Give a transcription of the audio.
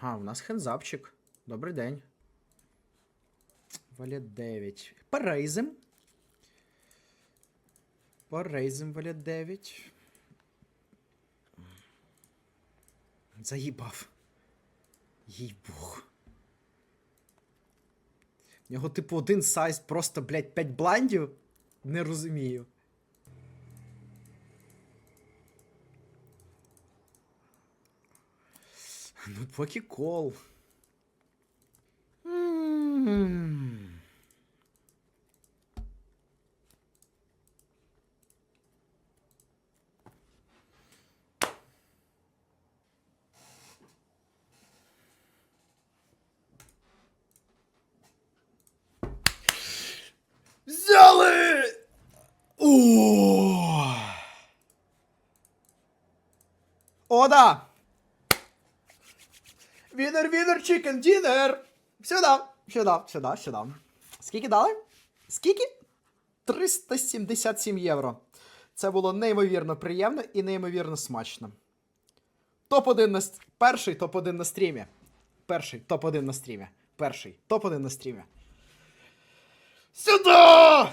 Ага, у нас хензапчик. Добрий день. Валет 9. Перейзим. Перейзим валет 9. Заїбав. Їй бог. В нього, типу, один сайз, просто, блядь, 5 бландів. Не розумію. Ну, покікол. Взяли! О, да! Вінер, вінер, чикен, дінер! Сюди, сюди, сюди, сюди. Скільки дали? Скільки? 377 євро. Це було неймовірно приємно і неймовірно смачно. Топ-1 на перший топ-1 на стрімі. Перший топ-1 на стрімі. Перший топ-1 на стрімі. Сюди!